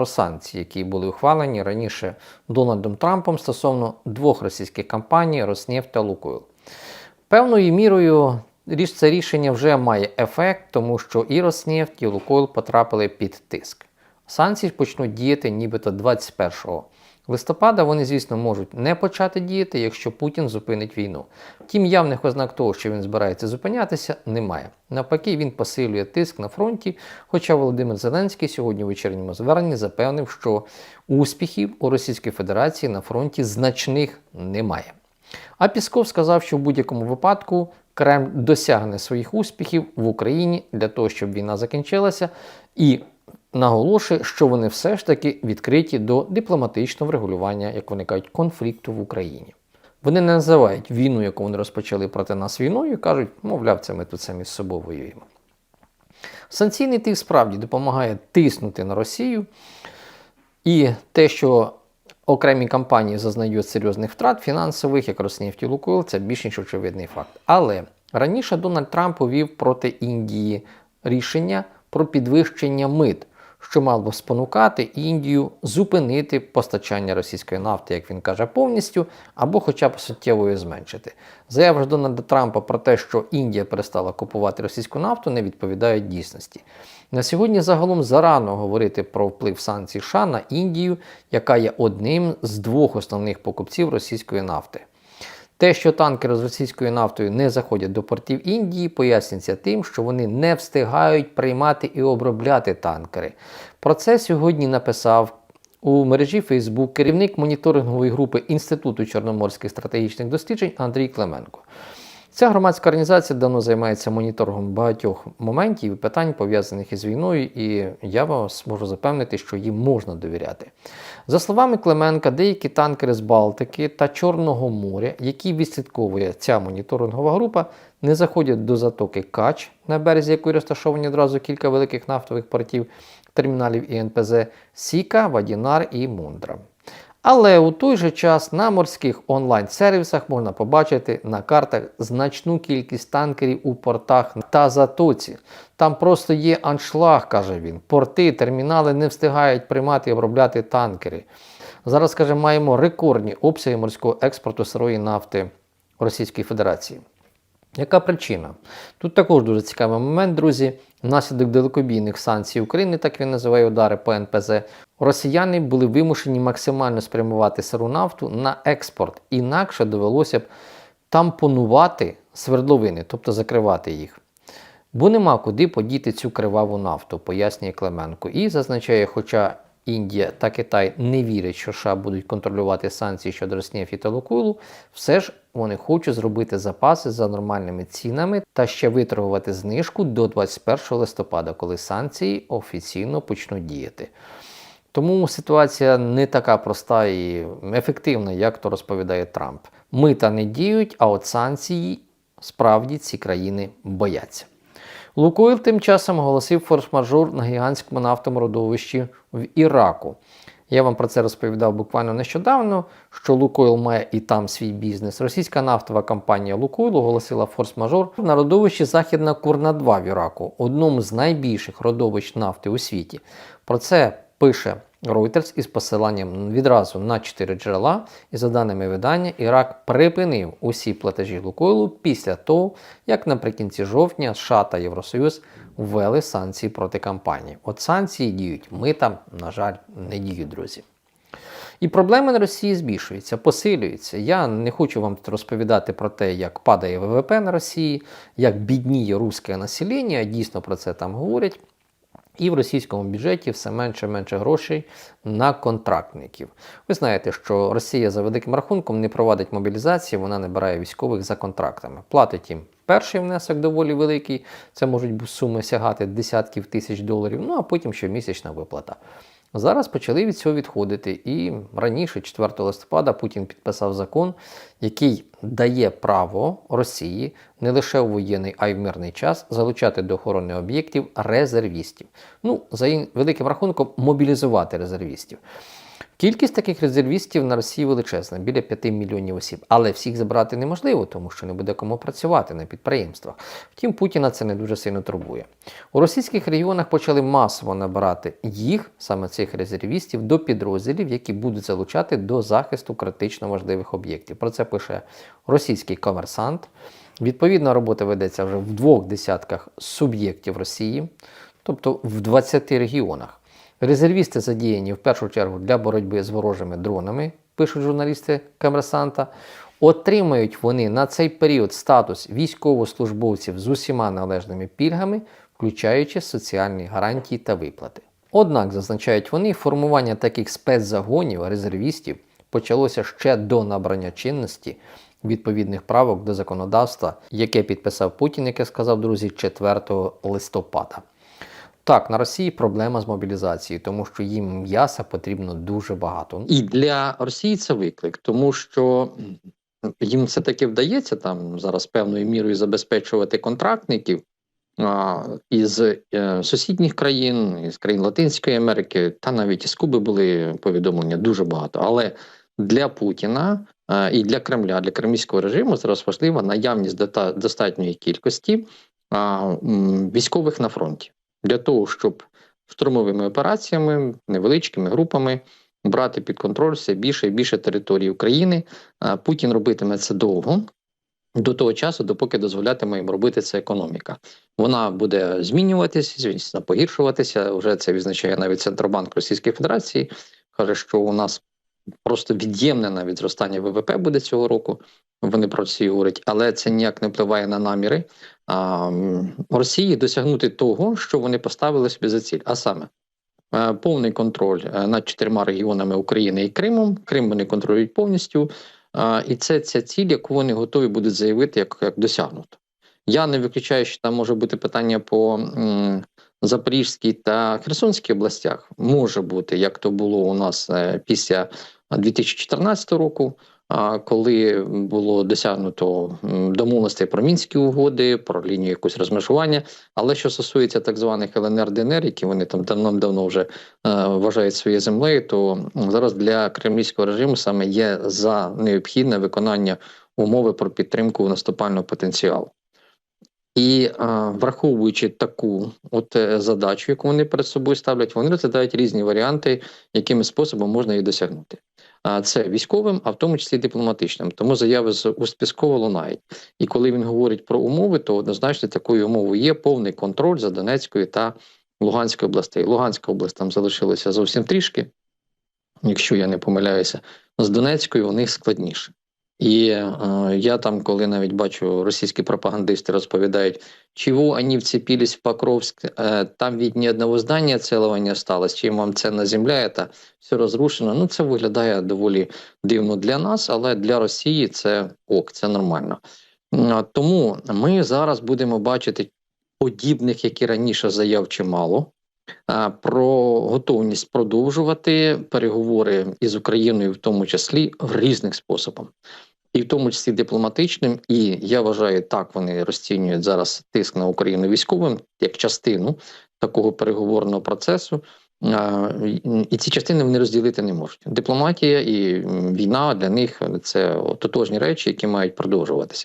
про санкції, які були ухвалені раніше Дональдом Трампом стосовно двох російських компаній Роснефть та Лукойл. Певною мірою це рішення вже має ефект, тому що і Роснефть, і Лукойл потрапили під тиск. Санкції почнуть діяти нібито 21 листопада. Вони, звісно, можуть не почати діяти, якщо Путін зупинить війну. Втім, явних ознак того, що він збирається зупинятися, немає. Навпаки, він посилює тиск на фронті. Хоча Володимир Зеленський сьогодні у вечірньому зверненні запевнив, що успіхів у Російській Федерації на фронті значних немає. А Пісков сказав, що в будь-якому випадку Кремль досягне своїх успіхів в Україні для того, щоб війна закінчилася, і наголошує, що вони все ж таки відкриті до дипломатичного врегулювання, як вони кажуть, конфлікту в Україні. Вони не називають війну, яку вони розпочали проти нас війною, кажуть, мовляв, це ми тут самі з собою воюємо. Санкційний тиск справді допомагає тиснути на Росію, і те, що окремі компанії зазнають серйозних втрат фінансових, як Роснефть і Лукойл, це більш ніж очевидний факт. Але раніше Дональд Трамп повів проти Індії рішення про підвищення мит, що мало б спонукати Індію зупинити постачання російської нафти, як він каже, повністю, або хоча б суттєво її зменшити. Заяви ж Дональда Трампа про те, що Індія перестала купувати російську нафту, не відповідають дійсності. На сьогодні загалом зарано говорити про вплив санкцій США на Індію, яка є одним з двох основних покупців російської нафти. Те, що танкери з російською нафтою не заходять до портів Індії, пояснюється тим, що вони не встигають приймати і обробляти танкери. Про це сьогодні написав у мережі Facebook керівник моніторингової групи Інституту чорноморських стратегічних досліджень Андрій Клименко. Ця громадська організація давно займається моніторингом багатьох моментів і питань, пов'язаних із війною, і я вас можу запевнити, що їм можна довіряти. За словами Клименка, деякі танкери з Балтики та Чорного моря, які відслідковує ця моніторингова група, не заходять до затоки Кач, на березі якої розташовані одразу кілька великих нафтових портів, терміналів і НПЗ, Сіка, Вадінар і Мундра. Але у той же час на морських онлайн-сервісах можна побачити на картах значну кількість танкерів у портах та затоці. Там просто є аншлаг, каже він. Порти, термінали не встигають приймати і обробляти танкери. Зараз, каже, маємо рекордні обсяги морського експорту сирої нафти Російської Федерації. Яка причина? Тут також дуже цікавий момент, друзі. Внаслідок далекобійних санкцій України, так він називає удари по НПЗ, росіяни були вимушені максимально спрямувати сиру нафту на експорт. Інакше довелося б тампонувати свердловини, тобто закривати їх. Бо нема куди подіти цю криваву нафту, пояснює Клименко. І зазначає, хоча Індія та Китай не вірять, що США будуть контролювати санкції щодо Роснефті та Лукойлу, все ж вони хочуть зробити запаси за нормальними цінами та ще виторгувати знижку до 21 листопада, коли санкції офіційно почнуть діяти. Тому ситуація не така проста і ефективна, як то розповідає Трамп. Мита не діють, а от санкції справді ці країни бояться. Лукойл тим часом оголосив форс-мажор на гігантському нафтовому родовищі в Іраку. Я вам про це розповідав буквально нещодавно, що Лукойл має і там свій бізнес. Російська нафтова компанія Лукойл оголосила форс-мажор на родовищі Західна Курна 2 в Іраку, одному з найбільших родовищ нафти у світі. Про це пише Reuters із посиланням відразу на чотири джерела, і за даними видання, Ірак припинив усі платежі Лукойлу після того, як наприкінці жовтня США та Євросоюз ввели санкції проти компанії. От санкції діють, ми там, на жаль, не діють, друзі. І проблеми на Росії збільшуються, посилюються. Я не хочу вам розповідати про те, як падає ВВП на Росії, як бідніє русське населення, дійсно про це там говорять. І в російському бюджеті все менше менше грошей на контрактників. Ви знаєте, що Росія за великим рахунком не проводить мобілізації, вона не бере військових за контрактами. Платить їм перший внесок доволі великий, це можуть суми сягати десятків тисяч доларів, ну а потім щомісячна виплата. Зараз почали від цього відходити. І раніше, 4 листопада, Путін підписав закон, який дає право Росії не лише у воєнний, а й в мирний час залучати до охорони об'єктів резервістів. Ну, за великим рахунком, мобілізувати резервістів. Кількість таких резервістів на Росії величезна, біля 5 мільйонів осіб. Але всіх забрати неможливо, тому що не буде кому працювати на підприємствах. Втім, Путіна це не дуже сильно турбує. У російських регіонах почали масово набирати їх, саме цих резервістів, до підрозділів, які будуть залучати до захисту критично важливих об'єктів. Про це пише російський комерсант. Відповідна робота ведеться вже в двох десятках суб'єктів Росії, тобто в 20 регіонах. Резервісти задіяні в першу чергу для боротьби з ворожими дронами, пишуть журналісти Комерсанта. Отримають вони на цей період статус військовослужбовців з усіма належними пільгами, включаючи соціальні гарантії та виплати. Однак, зазначають вони, формування таких спецзагонів резервістів почалося ще до набрання чинності відповідних правок до законодавства, яке підписав Путін, як я сказав, друзі, 4 листопада. Так, на Росії проблема з мобілізацією, тому що їм м'яса потрібно дуже багато. І для Росії це виклик, тому що їм все таки вдається там зараз певною мірою забезпечувати контрактників а, із е, сусідніх країн, із країн Латинської Америки, та навіть із Куби були повідомлення дуже багато. Але для Путіна а, і для Кремля, для кремлівського режиму зараз важлива наявність достатньої кількості військових на фронті для того, щоб штурмовими операціями, невеличкими групами брати під контроль все більше і більше території України. Путін робитиме це довго. До того часу, допоки дозволятиме їм робити це економіка, вона буде змінюватися, звісно, погіршуватися. Вже це відзначає навіть Центробанк Російської Федерації. каже, що у нас просто від'ємне навіть зростання ВВП буде цього року. Вони про це говорять, але це ніяк не впливає на наміри Росії досягнути того, що вони поставили собі за ціль, а саме е, повний контроль е, над чотирма регіонами України і Кримом. Крим вони контролюють повністю. І це ця ціль, яку вони готові будуть заявити, як, як досягнуто. Я не виключаю, що там може бути питання по м, Запорізькій та Херсонській областях. Може бути, як то було у нас е, після 2014 року, коли було досягнуто домовленостей про мінські угоди, про лінію якусь розмежування. Але що стосується так званих ЛНР ДНР, які вони там давно-давно вже е, вважають своєю землею, то зараз для кремлівського режиму саме є за необхідне виконання умови про підтримку наступального потенціалу. І е, враховуючи таку от е, задачу, яку вони перед собою ставлять, вони розглядають різні варіанти, якими способом можна її досягнути. А це військовим, а в тому числі дипломатичним. Тому заяви з уст Піскова лунають. І коли він говорить про умови, то однозначно такою умовою є повний контроль за Донецькою та Луганською областей. Луганська область там залишилася зовсім трішки, якщо я не помиляюся, з Донецькою у них складніше. І е, я там, коли навіть бачу російські пропагандисти розповідають, чого вони вцепились в Покровськ, е, там від ні одного здання цілого не осталось, чим вам ценна земля, це все розрушено. Ну, це виглядає доволі дивно для нас, але для Росії це ок, це нормально. Тому ми зараз будемо бачити подібних, як і раніше, заяв чимало. Про готовність продовжувати переговори із Україною, в тому числі в різних способах, і в тому числі дипломатичним. І я вважаю, так вони розцінюють зараз тиск на Україну військовим як частину такого переговорного процесу. І- ці частини вони розділити не можуть. Дипломатія і війна для них це тотожні речі, які мають продовжуватися.